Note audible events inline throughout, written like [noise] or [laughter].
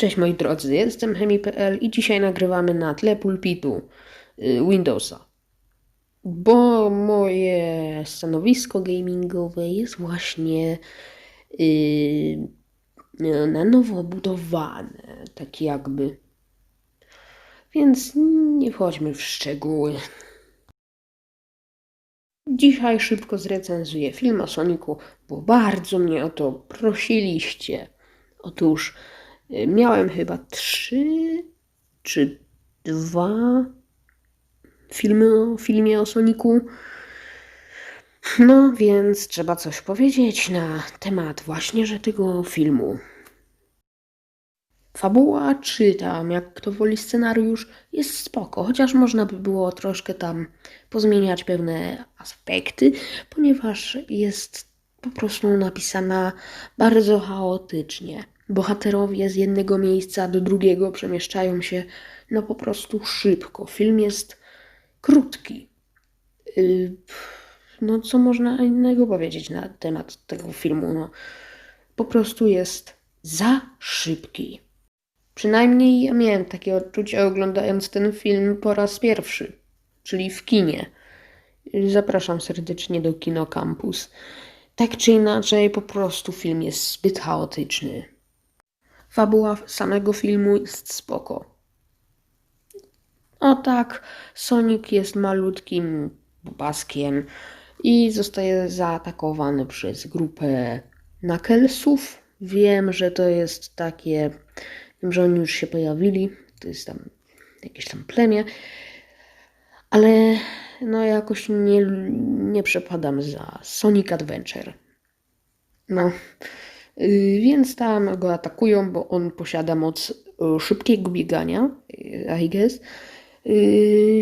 Cześć moi drodzy, jestem Hemi.pl i dzisiaj nagrywamy na tle pulpitu y, Windowsa. Bo moje stanowisko gamingowe jest właśnie y, na nowo budowane, tak jakby. Więc nie wchodźmy w szczegóły. Dzisiaj szybko zrecenzuję film o Soniku, bo bardzo mnie o to prosiliście. Otóż miałem chyba trzy czy dwa filmy filmie o Soniku. No więc trzeba coś powiedzieć na temat właśnie, że tego filmu. Fabuła, czy tam jak kto woli scenariusz, jest spoko, chociaż można by było troszkę tam pozmieniać pewne aspekty, ponieważ jest po prostu napisana bardzo chaotycznie. Bohaterowie z jednego miejsca do drugiego przemieszczają się no po prostu szybko. Film jest krótki. Yy, No co można innego powiedzieć na temat tego filmu? No, po prostu jest za szybki. Przynajmniej ja miałem takie odczucie oglądając ten film po raz pierwszy, czyli w kinie. Zapraszam serdecznie do Kino Campus. Tak czy inaczej, po prostu film jest zbyt chaotyczny. Fabuła samego filmu jest spoko. O tak, Sonic jest malutkim bobaskiem i zostaje zaatakowany przez grupę Knucklesów. Wiem, że to jest takie, wiem, że oni już się pojawili, to jest tam jakieś tam plemię, ale no jakoś nie, nie przepadam za Sonic Adventure. No, więc tam go atakują, bo on posiada moc yy, szybkiego biegania, yy, I guess.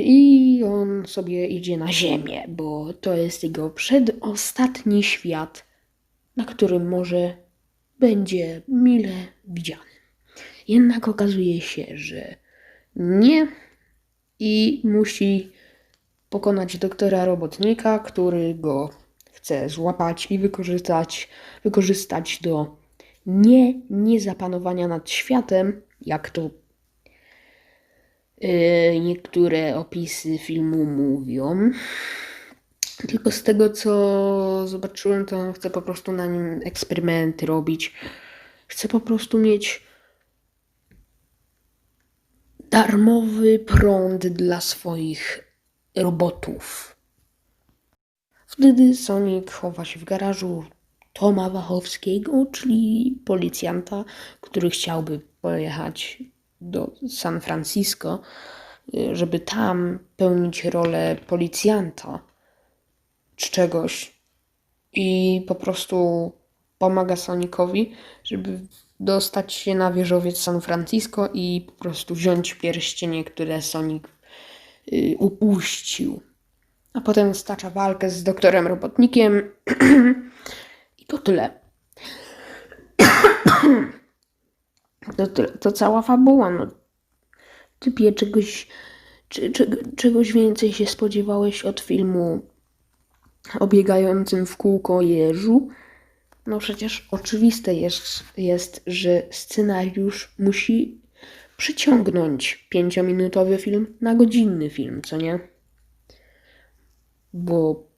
I on sobie idzie na ziemię, bo to jest jego przedostatni świat, na którym może będzie mile widziany. Jednak okazuje się, że nie i musi pokonać doktora robotnika, który go chce złapać i wykorzystać, wykorzystać do nie, nie zapanowania nad światem, jak to yy, niektóre opisy filmu mówią. Tylko z tego, co zobaczyłem, to on chce po prostu na nim eksperymenty robić. Chce po prostu mieć darmowy prąd dla swoich robotów. Wtedy Sonic chowa się w garażu Toma Wachowskiego, czyli policjanta, który chciałby pojechać do San Francisco, żeby tam pełnić rolę policjanta czy czegoś. I po prostu pomaga Sonicowi, żeby dostać się na wieżowiec San Francisco i po prostu wziąć pierścienie, które Sonic y, upuścił. A potem stacza walkę z doktorem robotnikiem. [clears throat] I to tyle. [clears throat] to, tyle. to cała fabuła. No. Typie czegoś, czy, czy, czegoś więcej się spodziewałeś od filmu o biegającym w kółko jeżu? No przecież oczywiste jest, jest, że scenariusz musi przyciągnąć pięciominutowy film na godzinny film, co nie? Bo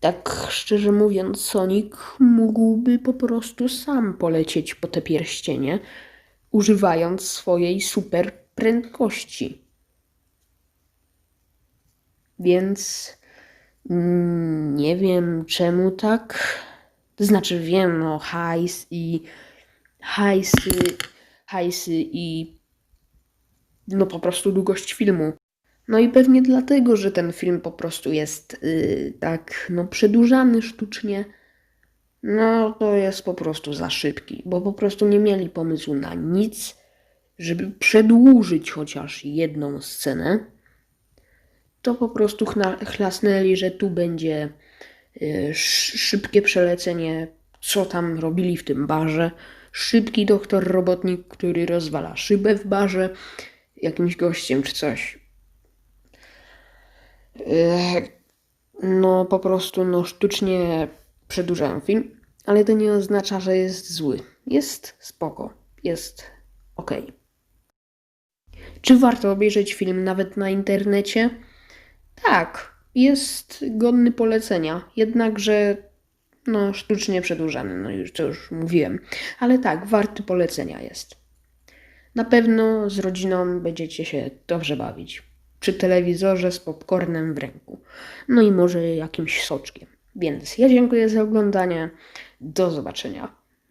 tak szczerze mówiąc, Sonic mógłby po prostu sam polecieć po te pierścienie, używając swojej super prędkości. Więc mm, nie wiem czemu tak. To znaczy wiem, no hajs i hajsy, hajsy i no po prostu długość filmu. No i pewnie dlatego, że ten film po prostu jest yy, tak no przedłużany sztucznie. No to jest po prostu za szybki, bo po prostu nie mieli pomysłu na nic, żeby przedłużyć chociaż jedną scenę. To po prostu chlasnęli, że tu będzie yy, sz- szybkie przelecenie, co tam robili w tym barze. Szybki doktor robotnik, który rozwala szybę w barze jakimś gościem czy coś. Yy, No, po prostu, no, sztucznie przedłużają film, ale to nie oznacza, że jest zły. Jest spoko. jest ok. Czy warto obejrzeć film nawet na internecie? Tak, jest godny polecenia, jednakże no, sztucznie przedłużany, no już to już mówiłem, ale tak, warty polecenia jest. Na pewno z rodziną będziecie się dobrze bawić. Przy telewizorze z popcornem w ręku. No i może jakimś soczkiem. Więc ja dziękuję za oglądanie. Do zobaczenia.